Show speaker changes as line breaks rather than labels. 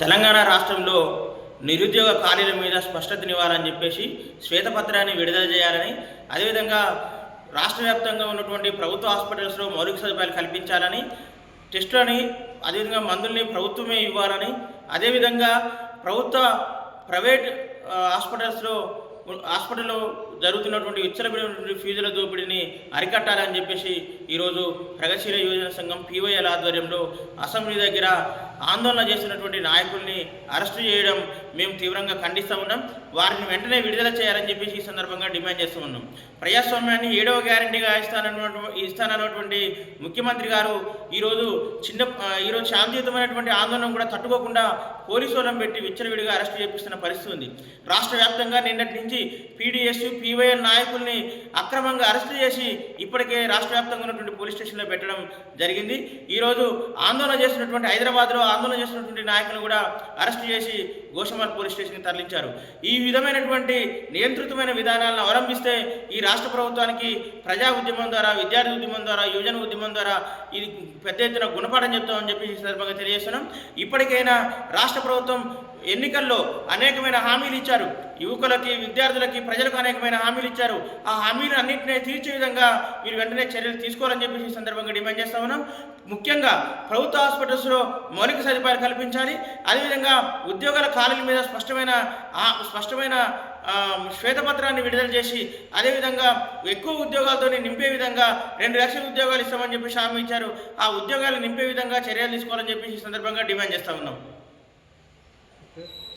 తెలంగాణ రాష్ట్రంలో నిరుద్యోగ ఖాళీల మీద స్పష్టతనివ్వాలని చెప్పేసి శ్వేతపత్రాన్ని విడుదల చేయాలని అదేవిధంగా రాష్ట్ర వ్యాప్తంగా ఉన్నటువంటి ప్రభుత్వ హాస్పిటల్స్లో మౌలిక సదుపాయాలు కల్పించాలని టెస్టులని అదేవిధంగా మందుల్ని ప్రభుత్వమే ఇవ్వాలని అదేవిధంగా ప్రభుత్వ ప్రైవేట్ హాస్పిటల్స్లో హాస్పిటల్లో జరుగుతున్నటువంటి విచ్చలబడినటువంటి ఫీజుల దోపిడీని అరికట్టాలని చెప్పేసి ఈరోజు ప్రగతిశీల యువజన సంఘం పీవైఎల్ ఆధ్వర్యంలో అసెంబ్లీ దగ్గర ఆందోళన చేసినటువంటి నాయకుల్ని అరెస్టు చేయడం మేము తీవ్రంగా ఖండిస్తూ ఉన్నాం. వారిని వెంటనే విడుదల చేయాలని చెప్పేసి ఈ సందర్భంగా డిమాండ్ చేస్తూ ఉన్నాం. ప్రజాస్వామ్యాన్ని ఏడవ గ్యారంటీగా ఇస్తానన్నటువంటి ఇస్తానన్నటువంటి ముఖ్యమంత్రి గారు ఈరోజు చిన్న ఈరోజు శాంతియుతమైనటువంటి ఆందోళన కూడా తట్టుకోకుండా పోలీసు వాళ్ళని పెట్టి విచ్చలవిడిగా అరెస్టు చేపిస్తున్న పరిస్థితి ఉంది. రాష్ట్ర వ్యాప్తంగా నిన్నటి నుంచి పీడీఎస్ పీవైఎల్ నాయకుల్ని అక్రమంగా అరెస్టు చేసి ఇప్పటికే రాష్ట్ర వ్యాప్తంగా ఉన్నటువంటి పోలీస్ స్టేషన్లో పెట్టడం జరిగింది. ఈరోజు ఆందోళన చేసినటువంటి హైదరాబాద్లో ఆందోళన చేసినటువంటి నాయకులను కూడా అరెస్టు చేసి గోషమాల్ పోలీస్ స్టేషన్కి తరలించారు. ఈ విధమైనటువంటి నియంత్రితమైన విధానాలను అవలంబిస్తే ఈ రాష్ట్ర ప్రభుత్వానికి ప్రజా ఉద్యమం ద్వారా విద్యార్థి ఉద్యమం ద్వారా యువజన ఉద్యమం ద్వారా ఇది పెద్ద ఎత్తున గుణపాఠం చెప్తామని చెప్పి ఈ సందర్భంగా తెలియజేస్తున్నాం. ఇప్పటికైనా రాష్ట్ర ప్రభుత్వం ఎన్నికల్లో అనేకమైన హామీలు ఇచ్చారు. యువకులకి విద్యార్థులకి ప్రజలకు అనేకమైన హామీలు ఇచ్చారు. ఆ హామీలు అన్నింటినీ తీర్చే విధంగా మీరు వెంటనే చర్యలు తీసుకోవాలని చెప్పేసి ఈ సందర్భంగా డిమాండ్ చేస్తా ఉన్నాం. ముఖ్యంగా ప్రభుత్వ హాస్పిటల్స్లో మౌలిక సదుపాయాలు కల్పించాలి. అదేవిధంగా ఉద్యోగాల ఖాళీల మీద స్పష్టమైన స్పష్టమైన శ్వేతపత్రాన్ని విడుదల చేసి అదేవిధంగా ఎక్కువ ఉద్యోగాలతో నింపే విధంగా రెండు లక్షల ఉద్యోగాలు ఇస్తామని చెప్పి హామీ ఇచ్చారు. ఆ ఉద్యోగాలు నింపే విధంగా చర్యలు తీసుకోవాలని చెప్పి ఈ సందర్భంగా డిమాండ్ చేస్తా ఉన్నాం.